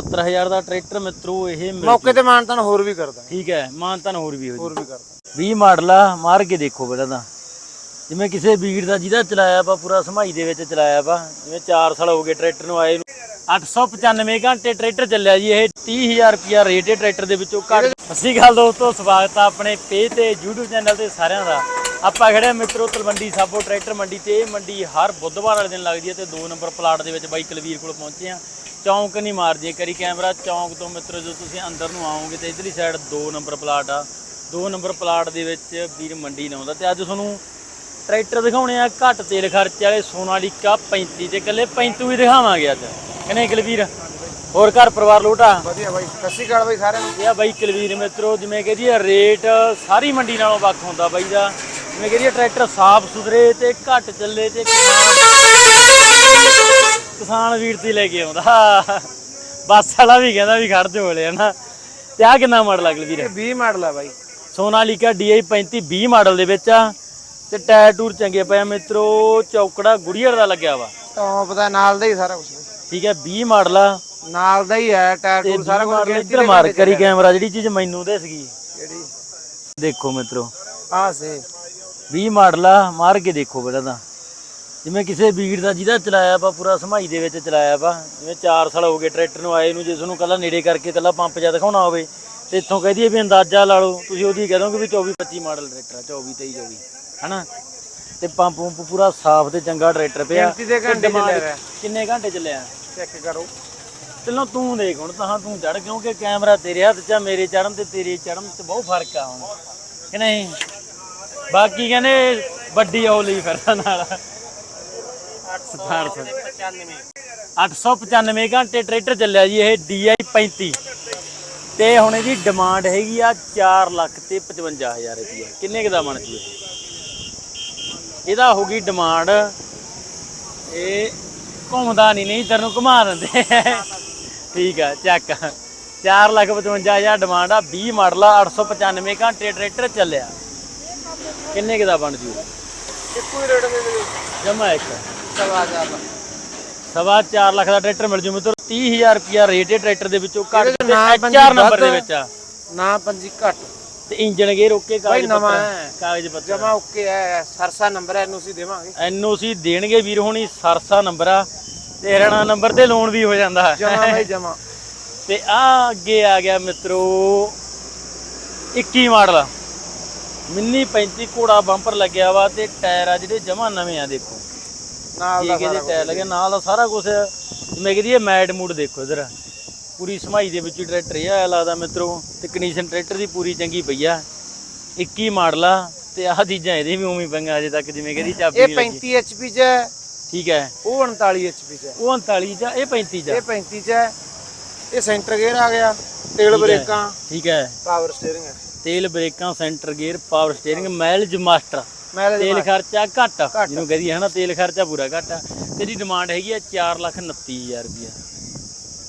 70000 ਦਾ tractor ਮਿੱਤਰੋ ਇਹ ਮਿਲ ਮੌਕੇ ਤੇ ਮਾਨਤਾਨ ਹੋਰ ਵੀ ਕਰਦਾ। ਠੀਕ ਹੈ ਮਾਨਤਨ ਹੋਰ ਵੀ ਹੋ ਜੀ। ਹੋਰ ਵੀ ਕਰਦਾ। 20 ਮਾਡਲ ਆ ਮਾਰ ਕੇ ਦੇਖੋ ਪਹਿਲਾਂ ਤਾਂ। ਜਿਵੇਂ ਕਿਸੇ ਵੀਰ ਦਾ ਜਿਹਦਾ ਚਲਾਇਆ ਵਾ ਪੂਰਾ ਸਮਾਈ ਦੇ ਵਿੱਚ ਚਲਾਇਆ ਵਾ। ਜਿਵੇਂ 4 ਸਾਲ ਹੋ ਗਏ ਟਰੈਕਟਰ ਨੂੰ ਆਏ ਨੂੰ। 895 ਘੰਟੇ ਟਰੈਕਟਰ ਚੱਲਿਆ ਜੀ ਇਹ 30000 ਰੁਪਿਆ ਰੇਟ ਹੈ ਟਰੈਕਟਰ ਦੇ ਵਿੱਚੋਂ। ਘੱਟ। ਅਸੀਂ ਗੱਲ ਦੋਸਤੋ ਸਵਾਗਤ ਆ ਆਪਣੇ ਪੇਜ ਤੇ YouTube ਚੈਨਲ ਤੇ ਸਾਰਿਆਂ ਦਾ। ਆਪਾਂ ਖੜੇ ਆ ਮਿੱਤਰੋ ਤਲਵੰਡੀ ਸਾਬੋ ਟਰੈਕਟਰ ਮੰਡੀ ਤੇ। ਇਹ ਮੰਡੀ ਹਰ ਬੁੱਧਵਾਰ ਵਾਲੇ ਦਿਨ ਲੱਗਦੀ ਹੈ ਤੇ 2 ਨੰਬਰ ਪਲਾਟ ਦੇ ਵਿੱਚ ਬਾਈ ਕੁਲਵੀਰ ਕੋਲ ਪਹੁੰਚੇ ਆ। ਚੌਂਕ ਨਹੀਂ ਮਾਰਦੀ। ਕਰੀ ਕੈਮਰਾ ਚੌਂਕ ਤੋਂ ਮਿੱਤਰੋ ਜਦੋਂ ਤੁਸੀਂ ਅੰਦਰ ਨੂੰ ਆਓਗੇ ਤੇ ਇਧਰਲੀ ਸਾਈਡ 2 ਨੰਬਰ ਪਲਾਟ ਆ। 2 ਨੰਬਰ ਪਲਾਟ ਦੇ ਵਿੱਚ ਵੀਰ ਮੰਡੀ ਲਾਉਂਦਾ ਤੇ ਅੱਜ ਤੁਹਾਨੂੰ ਟਰੈਕਟਰ ਦਿਖਾਉਣੇ ਆ ਘੱਟ ਤੇਲ ਖਰਚ ਵਾਲੇ ਸੋਨਾਲੀਕਾ 35 ਤੇ ਇਕੱਲੇ 35 ਹੀ ਦਿਖਾਵਾਂਗੇ ਅੱਜ। ਕਹਿੰਦੇ ਕੁਲਵੀਰ ਹੋਰ ਘਰ ਪਰਿਵਾਰ ਲੋਟਾ ਵਧੀਆ ਬਾਈ ਸਤਿ ਸ਼੍ਰੀ ਅਕਾਲ ਬਾਈ ਸਾਰਿਆਂ ਨੂੰ। ਇਹ ਆ ਬਾਈ ਕੁਲਵੀਰ ਮਿੱਤਰੋ ਜਿਵੇਂ ਕਹਦੀ ਆ ਰੇਟ ਸਾਰੀ ਮੰਡੀ ਨਾਲੋਂ ਵੱਖ ਹੁੰਦਾ ਬਾਈ ਦਾ। ਜਿਵੇਂ ਕਹਦੀ ਟਰੈਕਟਰ ਸਾਫ਼ ਸੁਥਰੇ ਤੇ ਘੱਟ ਚੱਲੇ ਤੇ ਕਿਸਾਨ ਕਿਸਾਨ ਵੀਰ ਤੇ ਲੈ ਕੇ ਆਉਂਦਾ। ਬੱਸ ਵਾਲਾ ਵੀ ਕਹਿੰਦਾ ਵੀ ਖੜ ਜੋ ਹੋਲੇ ਹਨਾ। ਤੇ ਆ ਕਿੰਨਾ ਮਾਡਲ ਕੁਲਵੀਰ ਇਹ 20 ਮਾਡਲ ਆ ਬਾਈ। ਸੋਨਾਲੀਕਾ DI 35 20 ਮਾਡਲ ਦੇ ਵਿੱਚ ਆ। ਤੇ ਟਾਇਰ ਟੂਰ ਚੰਗੇ ਪਏ ਮਿੱਤਰੋ ਚੌਕੜਾ ਗੁੜੀਅਰ ਦਾ ਲੱਗਿਆ ਵਾ। ਤਾਂ ਪਤਾ ਨਾਲ ਦਾ ਹੀ ਸਾਰਾ ਕੁਝ ਠੀਕ ਹੈ 20 ਮਾਡਲ ਆ। ਨਾਲ ਦਾ ਹੀ ਹੈ ਟਾਇਰ ਟੂਰ ਸਾਰਾ ਕੁਝ ਇੱਧਰ ਮਾਰ ਕਰੀ ਕੈਮਰਾ ਜਿਹੜੀ ਚੀਜ਼ ਮੈਨੂੰ ਦੇ ਸੀਗੀ। ਕਿਹੜੀ ਦੇਖੋ ਮਿੱਤਰੋ। ਆ ਸੇ 20 ਮਾਡਲ ਆ ਮਾਰ ਕੇ ਦੇਖੋ ਪਹਿਲਾਂ ਤਾਂ। ਜਿਵੇਂ ਕਿਸੇ ਵੀਰ ਦਾ ਜਿਹਦਾ ਚਲਾਇਆ ਵਾ ਪੂਰਾ ਸਮਾਈ ਦੇ ਵਿੱਚ ਚਲਾਇਆ ਵਾ। ਜਿਵੇਂ 4 ਸਾਲ ਹੋ ਗਏ ਟਰੈਕਟਰ ਨੂੰ ਆਏ ਨੂੰ ਜੇ ਤੁਹਾਨੂੰ ਕੱਲਾ ਨੇੜੇ ਕਰਕੇ ਕੱਲਾ ਪੰਪ ਜਾਂ ਦਿਖਾਉਣਾ ਹੋਵੇ ਤੇ ਇੱਥੋਂ ਕਹਿ ਦਈਏ ਵੀ ਅੰਦਾਜ਼ਾ ਲਾ ਲਓ ਤੁਸੀਂ ਉਹਦੀ ਕਹਿ ਦੋਗੇ ਵੀ 24 25 ਮਾਡਲ ਟਰੈਕਟਰ ਆ 24 23 24 ਹਨਾ? ਤੇ ਪੰਪ ਪੰਪ ਪੂਰਾ ਸਾਫ਼ ਤੇ ਚੰਗਾ ਟਰੈਕਟਰ ਪਿਆ। ਘੰਟੇ ਚੱਲਿਆ। ਕਿੰਨੇ ਘੰਟੇ ਚੱਲਿਆ? ਚੈੱਕ ਕਰੋ। ਚਲੋ ਤੂੰ ਦੇਖ ਹੁਣ ਤਾਂ ਤੂੰ ਚੜ ਕਿਉਂਕਿ ਕੈਮਰਾ ਤੇਰੇ ਹੱਥ 'ਚ ਆ ਮੇਰੇ ਚੜਨ ਤੇ ਤੇਰੇ ਚੜਨ 'ਚ ਬਹੁਤ ਫ਼ਰਕ ਆ ਹੁਣ ਕਿ ਨਹੀਂ? ਬਾਕੀ ਕਹਿੰਦੇ ਵੱਡੀ ਲਈ ਫਿਰਦਾ ਨਾਲ। 895 ਘੰਟੇ ਟਰੈਕਟਰ ਚੱਲਿਆ ਜੀ ਇਹ DI 35 ਤੇ ਹੁਣ ਇਹਦੀ ਡਿਮਾਂਡ ਹੈਗੀ ਆ 4 ਲੱਖ ਤੇ 55000 ਰੁਪਏ ਕਿੰਨੇ ਕੁ ਦਾ ਬਣ ਜੂ? ਇਹ? ਇਹਦਾ ਹੋ ਗਈ ਡਿਮਾਂਡ। ਇਹ ਘੁੰਮਦਾ ਨਹੀਂ ਨਹੀਂ ਇਧਰ ਨੂੰ ਘੁਮਾ ਦਿੰਦੇ। ਠੀਕ ਆ ਚੱਕ। 4 ਲੱਖ 55000 ਡਿਮਾਂਡ ਆ 20 ਮਾਡਲ ਆ 895 ਘੰਟੇ ਟਰੈਕਟਰ ਚੱਲਿਆ। ਕਿੰਨੇ ਕੁ ਦਾ ਬਣ ਜੂ? ਇੱਕੋ ਹੀ ਰੇਟ ਦੇ ਦੇ ਜਮਾ ਇੱਕ। ਸਵਾ ਹਜ਼ਾਰ ਦਾ ਸਵਾ 4 ਲੱਖ ਦਾ ਟਰੈਕਟਰ ਮਿਲ ਜੂ। ਮਿੱਤਰ 30000 ਰੁਪਿਆ ਰੇਟ ਹੈ ਟਰੈਕਟਰ ਦੇ ਵਿੱਚੋਂ ਘੱਟ ਤੇ ਚ ਨਾ ਪੰਜੀ 4 ਨੰਬਰ ਦੇ। ਵਿੱਚ ਆ। ਨਾ ਪੰਜੀ ਘੱਟ। ਤੇ ਇੰਜਨ ਗੇਅਰ ਓਕੇ ਕਾਗਜ਼ ਨਵਾਂ ਪੱਤਰ ਹੈ। ਕਾਗਜ਼ ਪੱਤਰ। ਜਮਾ ਓਕੇ ਹੈ। ਸਰਸਾ ਨੰਬਰ ਹੈ ਇਹਨੂੰ ਅਸੀਂ ਦੇਵਾਂਗੇ। ਐਨਓਸੀ ਦੇਣਗੇ ਵੀਰ ਹੋਣੀ ਸਰਸਾ ਨੰਬਰ ਆ। ਤੇ ਹਰਿਆਣਾ ਨੰਬਰ ਤੇ ਲੋਨ ਵੀ ਹੋ ਜਾਂਦਾ ਜਮਾ ਹੈ ਬਾਈ ਜਮਾ। ਤੇ ਆ ਅੱਗੇ ਆ ਗਿਆ ਮਿੱਤਰੋ 21 ਮਾਡਲ। ਮਿੰਨੀ 35 ਘੋੜਾ ਬੰਪਰ ਲੱਗਿਆ ਵਾ ਤੇ ਟਾਇਰ ਆ ਜਿਹੜੇ ਜਮਾ ਨਵੇਂ ਆ ਦੇਖੋ। ਨਾਲ ਦਾ ਠੀਕ ਹੈ ਜੀ ਟਾਇਰ ਲੱਗਿਆ ਨਾਲ ਦਾ ਸਾਰਾ ਕੁਝ ਮੈਂ ਕਹਿੰਦੀ ਇਹ ਮੈਡ ਮੂਡ ਦੇਖੋ ਇਧਰ। ਪੂਰੀ ਸਮਾਈ ਦੇ ਵਿੱਚ ਟਰੈਕਟਰ ਇਹ ਆਇਆ ਲੱਗਦਾ ਮਿੱਤਰੋ। ਤੇ ਕੰਡੀਸ਼ਨ ਟਰੈਕਟਰ ਦੀ ਪੂਰੀ ਚੰਗੀ ਪਈ ਆ। 21 ਮਾਡਲ ਆ ਤੇ ਆਹ ਚੀਜ਼ਾਂ ਇਹਦੇ ਵੀ ਉਵੇਂ ਪਈਆਂ ਅਜੇ ਤੱਕ ਜਿਵੇਂ ਕਹਿੰਦੀ ਚਾਬੀ ਇਹ ਨਹੀਂ ਲੱਗੀ। 35 ਐਚਪੀ ਚ ਹੈ। ਠੀਕ ਹੈ। ਉਹ 39 ਐਚਪੀ ਚ ਹੈ। ਉਹ 39 ਚ ਇਹ 35 ਚ। ਇਹ 35 ਚ ਹੈ। ਇਹ ਸੈਂਟਰ ਗੇਅਰ ਆ ਗਿਆ ਤੇਲ ਬ੍ਰੇਕਾਂ ਠੀਕ ਹੈ। ਪਾਵਰ ਸਟੀਅਰਿੰਗ ਹੈ। ਤੇਲ ਬ੍ਰੇਕਾਂ centre gear power steering mileage master mileage ਤੇਲ ਖਰਚਾ ਘੱਟ ਘੱਟ। ਜਿਹਨੂੰ ਕਹਦੀ ਹੈ ਨਾ ਤੇਲ ਖਰਚਾ ਪੂਰਾ ਘੱਟ ਆ। ਤੇਰੀ ਡਿਮਾਂਡ ਹੈਗੀ ਆ 429000 ਰੁਪਇਆ।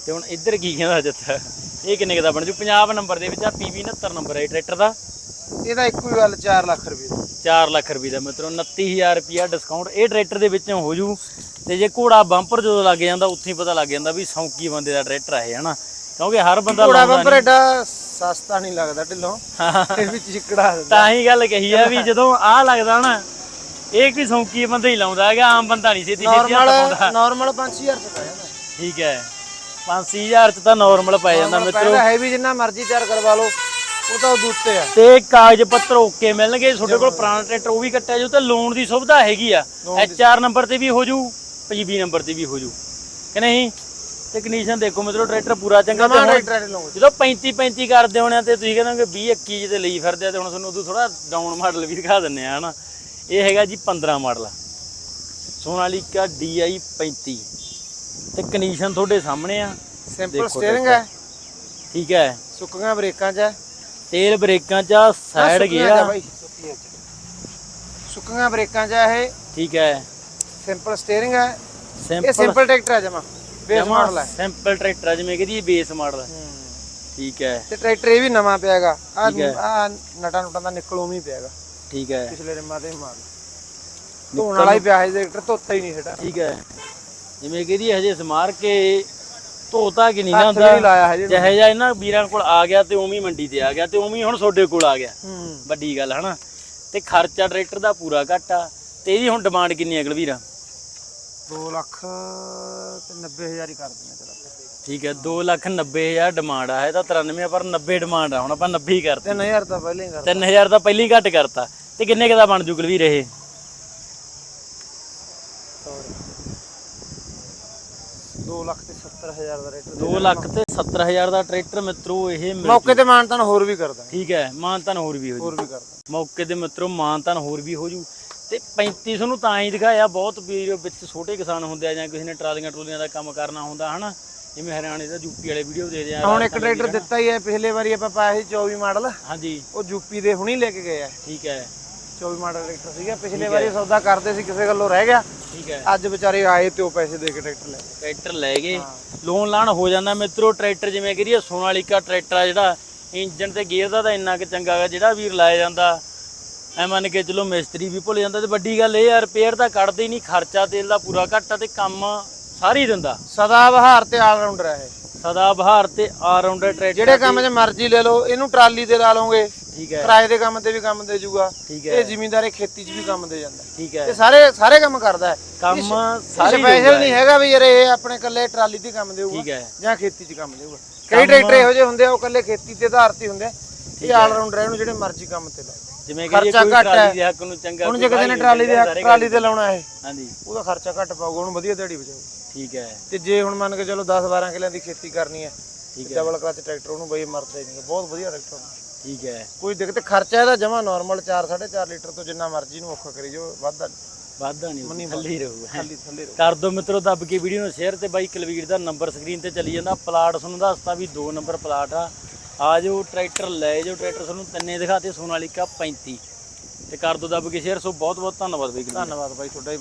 ਤੇ ਹੁਣ ਇੱਧਰ ਕੀ ਕਹਿੰਦਾ ਜੱਥਾ ਇਹ ਕਿੰਨੇ ਕੁ ਦਾ ਬਣ ਜੂ? ਪੰਜਾਬ ਨੰਬਰ ਦੇ ਵਿੱਚ ਆ PV 69 ਨੰਬਰ ਹੈ ਇਹ ਟਰੈਕਟਰ ਦਾ। ਇਹਦਾ ਇੱਕੋ ਹੀ ਗੱਲ 4 ਲੱਖ ਰੁਪਏ ਦਾ। 4 ਲੱਖ ਰੁਪਏ ਦਾ। ਮਿੱਤਰੋ 29000 ਰੁਪਇਆ ਡਿਸਕਾਊਂਟ ਇਹ ਟਰੈਕਟਰ ਦੇ ਵਿੱਚੋਂ ਹੋ ਜੂ। ਤੇ ਜੇ ਘੋੜਾ ਬੰਪਰ ਜਦੋਂ ਲੱਗ ਜਾਂਦਾ ਉੱਥੇ ਹੀ ਪਤਾ ਲੱਗ ਜਾਂਦਾ ਵੀ ਸੌਂਕੀ ਬੰਦੇ ਦਾ ਟਰੈਕਟਰ ਹੈ ਹਨਾ। ਕਿਉਂਕਿ ਹਰ ਬੰਦਾ ਘੋੜਾ ਲਾਉਂਦਾ ਬੰਪਰ ਐਡਾ ਸਸਤਾ ਨਹੀਂ ਲੱਗਦਾ ਢਿੱਲੋਂ। ਨਹੀਂ। ਇਹ ਵਿੱਚ ਚਿਕੜਾ ਦਿੰਦਾ ਤਾਂ ਹੀ ਗੱਲ ਕਹੀ ਆ ਵੀ ਜਦੋਂ ਆਹ ਲੱਗਦਾ ਨਾ ਇਹ ਕੋਈ ਸੌਂਕੀ ਬੰਦਾ ਹੀ ਲਾਉਂਦਾ ਹੈਗਾ ਆਮ ਬੰਦਾ ਨਹੀਂ ਛੇਤੀ ਹੱਥ ਨਾਰਮਲ ਪਾਉਂਦਾ। ਨਾਰਮਲ 5000 ਚ ਪੈ ਜਾਂਦਾ। ਠੀਕ ਹੈ। 5-6000 ਚ ਤਾਂ ਨਾਰਮਲ ਪੈ ਜਾਂਦਾ ਮਿੱਤਰੋ। ਪੈਦਾ ਹੈਵੀ ਜਿੰਨਾ ਮਰਜ਼ੀ ਤਿਆਰ ਕਰਵਾ ਲਓ ਉਹ ਤਾਂ ਉਹਦੇ ਉੱਤੇ ਆ। ਤੇ ਕਾਗਜ਼ ਪੱਤਰ ਓਕੇ ਮਿਲਣਗੇ ਤੁਹਾਡੇ ਕੋਲ ਪੁਰਾਣਾ ਟਰੈਕਟਰ ਉਹ ਵੀ ਕੱਟਿਆ ਜਾਊ ਤੇ ਲੋਨ ਦੀ ਸੁਵਿਧਾ ਹੈਗੀ ਆ। ਐਚਆਰ ਨੰਬਰ ਤੇ ਵੀ ਹੋ ਜੂ ਪੀਬੀ ਨੰਬਰ ਤੇ ਵੀ ਹੋ ਜੂ ਕਿ ਨਹੀਂ? ਤੇ ਕੰਡੀਸ਼ਨ ਦੇਖੋ ਮਿੱਤਰੋ ਟਰੈਕਟਰ ਪੂਰਾ ਚੰਗਾ ਤੇ ਨਵਾਂ ਹੁਣ ਟਰੈਕਟਰ ਲਵਾਂਗੇ ਜਦੋਂ 35 35 ਕਰਦੇ ਹੋਣੇ ਆ ਤੇ ਤੁਸੀਂ ਕਹਿੰਦੇ ਹੋ 20 21 ਜਿਹੇ ਲਈ ਫਿਰਦੇ ਆ ਤੇ ਹੁਣ ਤੁਹਾਨੂੰ ਉਦੋਂ ਥੋੜਾ ਡਾਊਨ ਮਾਡਲ ਵੀ ਦਿਖਾ ਦਿੰਨੇ ਆ ਹਨਾ? ਇਹ ਹੈਗਾ ਜੀ 15 ਮਾਡਲ ਸੋਨਾਲੀਕਾ DI 35 ਤੇ ਕੰਡੀਸ਼ਨ ਤੁਹਾਡੇ ਸਾਹਮਣੇ ਆ। ਸਿੰਪਲ ਦੇਖੋ ਸਟੀਅਰਿੰਗ ਹੈ। ਠੀਕ ਹੈ। ਸੁੱਕੀਆਂ ਬ੍ਰੇਕਾਂ 'ਚ ਹੈ। ਤੇਲ ਬ੍ਰੇਕਾਂ ਚ ਸਾਈਡ ਸੁੱਕੀਆਂ 'ਚ ਗਿਆ ਬਾਈ? ਸੁੱਕੀਆਂ ਬ੍ਰੇਕਾਂ 'ਚ ਹੈ ਇਹ। ਠੀਕ ਹੈ। ਸਿੰਪਲ ਸਟੀਅਰਿੰਗ ਹੈ। ਇਹ ਸਿੰਪਲ ਸਿੰਪਲ ਟਰੈਕਟਰ ਹੈ ਜਮਾ। ਬੇਸ ਮਾਡਲ ਹੈ। ਸਿੰਪਲ ਟਰੈਕਟਰ ਜਿਵੇਂ ਕਹਦੀ ਬੇਸ ਮਾਡਲ ਠੀਕ ਹੈ। ਤੇ ਟਰੈਕਟਰ ਇਹ ਵੀ ਨਵਾਂ ਪਿਆਗਾ। ਆ ਹੈ। ਆ ਨਟਾਂ ਨੁਟਾਂ ਦਾ ਨਿਕਲ ਉਵੇਂ ਹੀ ਪਿਆਗਾ। ਠੀਕ ਹੈ। ਪਿਛਲੇ ਰਿਮਾਂ ਤੇ ਮਾਰ ਧੋਣ ਵਾਲਾ ਹੀ ਪਿਆ ਹੈ ਟਰੈਕਟਰ ਧੋਤਾ ਹੀ ਨਹੀਂ ਹਟਾ ਠੀਕ ਹੈ। ਜਿਵੇਂ ਕਹਦੀ ਹਜੇ ਸਮਾਰ ਕੇ ਧੋਤਾ ਕਿ ਨਹੀਂ ਨਾ ਹੁੰਦਾ। ਲਾਇਆ ਹਜੇ। ਜਿਹੇ ਜਿਹਾ ਇਹਨਾਂ ਵੀਰਾਂ ਕੋਲ ਆ ਗਿਆ ਤੇ ਉਵੇਂ ਹੀ ਮੰਡੀ ਤੇ ਆ ਗਿਆ ਤੇ ਉਵੇਂ ਹੀ ਹੁਣ ਤੁਹਾਡੇ ਕੋਲ ਆ ਗਿਆ। ਹੂੰ। ਵੱਡੀ ਗੱਲ ਹਨਾ ਤੇ ਖਰਚਾ ਟਰੈਕਟਰ ਦਾ ਪੂਰਾ ਘੱਟ। ਆ ਤੇ ਇਹਦੀ ਹੁਣ ਡਿਮਾਂਡ ਕਿੰਨੀ ਹੈ ਅਗਲਵੀਰ 2 ਲੱਖ ਤੇ 90000 ਹੀ ਕਰ ਦਿੰਦੇ ਚਲ। ਠੀਕ ਹੈ 2 ਲੱਖ 90 ਹਜ਼ਾਰ ਡਿਮਾਂਡ ਆ ਇਹ ਤਾਂ 93 ਆ ਪਰ 90 ਡਿਮਾਂਡ ਆ ਹੁਣ ਆਪਾਂ 90 ਹੀ ਕਰਤੇ। 3000 ਤਾਂ ਪਹਿਲਾਂ ਹੀ ਕਰ 3000 ਤਾਂ ਪਹਿਲੀ ਘੱਟ ਕਰਤਾ। ਤੇ ਕਿੰਨੇ ਕੁ ਦਾ ਬਣ ਜੂ ਗਲਵੀਰ ਇਹ? 2 ਲੱਖ ਤੇ 70000 ਦਾ ਰੇਟ 2 ਲੱਖ ਤੇ 70000 ਦਾ ਟਰੈਕਟਰ ਮਿੱਤਰੋ ਇਹ ਮੌਕੇ ਤੇ ਮਾਨਤਾਨ ਹੋਰ ਵੀ ਕਰ ਦਾਂਗੇ ਠੀਕ ਹੈ ਮਾਨਤਨ ਹੋਰ ਵੀ ਹੋ ਜੂ। ਹੋਰ ਵੀ ਕਰ ਦਾਂਗੇ ਮੌਕੇ ਦੇ ਮਿੱਤਰੋ ਮਾਨਤਨ ਹੋਰ ਵੀ ਹੋ ਜੂ। ਤੇ 3500 ਨੂੰ ਤਾਂ ਹੀ ਦਿਖਾਇਆ ਬਹੁਤ ਵੀਰ ਵਿੱਚ ਛੋਟੇ ਕਿਸਾਨ ਹੁੰਦੇ ਆ ਜਾਂ ਕਿਸੇ ਨੇ ਟਰਾਲੀਆਂ ਟਰੂਲੀਆਂ ਦਾ ਕੰਮ ਕਰਨਾ ਹੁੰਦਾ ਹਨਾ? ਜਿਵੇਂ ਹਰਿਆਣੇ ਦਾ ਯੂਪੀ ਵਾਲੇ ਵੀਡੀਓ ਦੇਖਦੇ ਆ ਹੁਣ ਇੱਕ ਟਰੈਕਟਰ ਦਿੱਤਾ ਹੀ ਹੈ ਪਿਛਲੇ ਵਾਰੀ ਆਪਾਂ ਪਾਇਆ ਸੀ 24 ਮਾਡਲ। ਹਾਂਜੀ। ਉਹ ਯੂਪੀ ਦੇ ਹੁਣੀ ਲੈ ਕੇ ਗਏ ਆ। ਠੀਕ ਹੈ। 24 ਮਾਡਲ ਟਰੈਕਟਰ ਸੀਗਾ ਪਿਛਲੇ ਵਾਰੀ ਸੌਦਾ ਕਰਦੇ ਸੀ ਕਿਸੇ ਗੱਲੋਂ ਰਹਿ ਗਿਆ। ਠੀਕ ਹੈ। ਅੱਜ ਵਿਚਾਰੇ ਆਏ ਤੇ ਉਹ ਪੈਸੇ ਦੇ ਕੇ ਟਰੈਕਟਰ ਲੈ ਗਏ। ਟਰੈਕਟਰ ਲੈ ਗਏ। ਲੋਨ ਲਾਣ ਹੋ ਜਾਂਦਾ ਮਿੱਤਰੋ ਟਰੈਕਟਰ ਜਿਵੇਂ ਕਰੀਏ ਸੋਨਾਲੀਕਾ ਟਰੈਕਟਰ ਆ ਜਿਹੜਾ ਇੰਜਨ ਤੇ ਗੇਅਰ ਦਾ ਤਾਂ ਇੰਨਾ ਕਿ ਚੰਗਾ ਗਾ ਜਿਹੜਾ ਵੀਰ ਲਾਇਆ ਜਾਂਦਾ। ਐ ਮੰਨ ਕੇ ਚਲੋ ਮਿਸਤਰੀ ਵੀ ਭੁੱਲ ਜਾਂਦਾ ਤੇ ਵੱਡੀ ਗੱਲ ਇਹ ਆ ਰਿਪੇਅਰ ਤਾਂ ਕੱਢਦੇ ਹੀ ਨਹੀਂ ਖਰਚਾ ਤੇਲ ਦਾ ਪੂਰਾ ਘੱਟ ਆ ਤੇ ਕੰਮ ਸਾਰੀ ਦਿੰਦਾ। ਸਦਾ ਬਹਾਰ ਤੇ ਆਲ ਰਾਉਂਡਰ ਹੈ ਇਹ। ਸਦਾ ਬਹਾਰ ਤੇ ਆਲਰਾਊਂਡਰ ਟਰੈਕਟਰ ਜਿਹੜੇ ਕੰਮ 'ਚ ਮਰਜ਼ੀ ਲੈ ਲਓ ਇਹਨੂੰ ਟਰਾਲੀ ਤੇ ਲਾ ਲਓਗੇ। ਠੀਕ ਹੈ। ਕਿਰਾਏ ਦੇ ਕੰਮ ਤੇ ਵੀ ਕੰਮ ਦੇ ਜੂਗਾ। ਠੀਕ ਇਹ ਹੈ। ਜ਼ਿਮੀਂਦਾਰੇ ਖੇਤੀ 'ਚ ਵੀ ਕੰਮ ਦੇ ਜਾਂਦਾ। ਠੀਕ ਇਹ ਹੈ ਸਾਰੇ ਸਾਰੇ ਕੰਮ ਕਰਦਾ ਹੈ। ਕੰਮ ਸਾਰੀ ਸਪੈਸ਼ਲ ਨਹੀਂ ਹੈਗਾ ਵੀ ਯਾਰ ਇਹ ਆਪਣੇ ਇਕੱਲੇ ਟਰਾਲੀ ਤੇ ਕੰਮ ਦੇਊਗਾ ਠੀਕ ਹੈ। ਜਾਂ ਖੇਤੀ 'ਚ ਕੰਮ ਦੇਊਗਾ। ਕਈ ਟਰੈਕਟਰ ਇਹੋ ਜਿਹੇ ਹੁੰਦੇ ਆ ਉਹ ਇਕੱਲੇ ਖੇਤੀ ਤੇ ਆਧਾਰ ਤੇ ਹੁੰਦੇ ਆ। ਇਹ ਆਲ ਰਾਉਂਡਰ ਇਹਨੂੰ ਜਿਹੜੇ ਮਰਜ਼ੀ ਕੰਮ ਤੇ ਲਾ ਜਿਵੇਂ ਕਰੀਏ ਖਰਚਾ ਕੋਈ ਘੱਟ। ਟਰਾਲੀ ਦੇ ਹੱਕ ਨੂੰ ਚੰਗਾ ਹੁਣ ਜੇ ਕਿਸੇ ਨੇ ਟਰਾਲੀ ਦੇ ਟਰਾਲੀ ਤੇ ਲਾਉਣਾ ਇਹ ਹਾਂਜੀ। ਉਹਦਾ ਖਰਚਾ ਘੱਟ ਪਾਊਗਾ ਉਹਨੂੰ ਵਧੀਆ ਦਿਹਾੜੀ ਬਚਾਊਗਾ ਠੀਕ ਹੈ। ਤੇ ਜੇ ਹੁਣ ਮੰਨ ਕੇ ਚਲੋ 10 12 ਕਿੱਲਿਆਂ ਦੀ ਖੇਤੀ ਕਰਨੀ ਹੈ ਠੀਕ ਹੈ। ਡਬਲ ਕਲਚ ਟਰੈਕਟਰ ਉਹਨੂੰ ਬਈ ਮਰਦਾ ਨਹੀਂ ਬਹੁਤ ਵਧੀਆ ਟਰੈਕਟਰ ਠੀਕ ਹੈ। ਕੋਈ ਦਿੱਕਤ ਖਰਚਾ ਇਹਦਾ ਜਮਾ ਨਾਰਮਲ 4 4.5 ਲੀਟਰ ਤੋਂ ਜਿੰਨਾ ਮਰਜ਼ੀ ਨੂੰ ਔਖਾ ਕਰੀ ਜੋ ਵਾਧਾ ਨੀ। ਵਾਧਾ ਨਹੀਂ ਥੱਲੇ ਹੀ ਰਹੂਗਾ ਖਾਲੀ ਥੱਲੇ ਰਹੋ ਕਰ ਦੋ ਮਿੱਤਰੋ ਦੱਬ ਕੇ ਵੀਡੀਓ ਨੂੰ ਸ਼ੇਅਰ ਤੇ ਬਾਈ ਕੁਲਵੀਰ ਦਾ ਨੰਬਰ ਸਕਰੀਨ ਤੇ ਚੱਲੀ ਜਾਂਦਾ। ਪਲਾਟ ਤੁਹਾਨੂੰ ਦੱਸਤਾ ਵੀ 2 ਨੰਬਰ ਪਲਾਟ ਆ। ਆ ਜਾਓ ਟਰੈਕਟਰ ਲੈ ਜਾਓ। ਟਰੈਕਟਰ ਤੁਹਾਨੂੰ ਤਿੰਨੇ ਦਿਖਾਤੇ ਸੋਨਾਲੀਕਾ 35 ਤੇ ਕਰ ਦੋ ਦੱਬ ਕੇ ਸ਼ੇਅਰ ਸੋ ਬਹੁਤ ਬਹੁਤ ਧੰਨਵਾਦ ਬਾਈ ਧੰਨਵਾਦ ਬਾਈ ਤੁਹਾਡਾ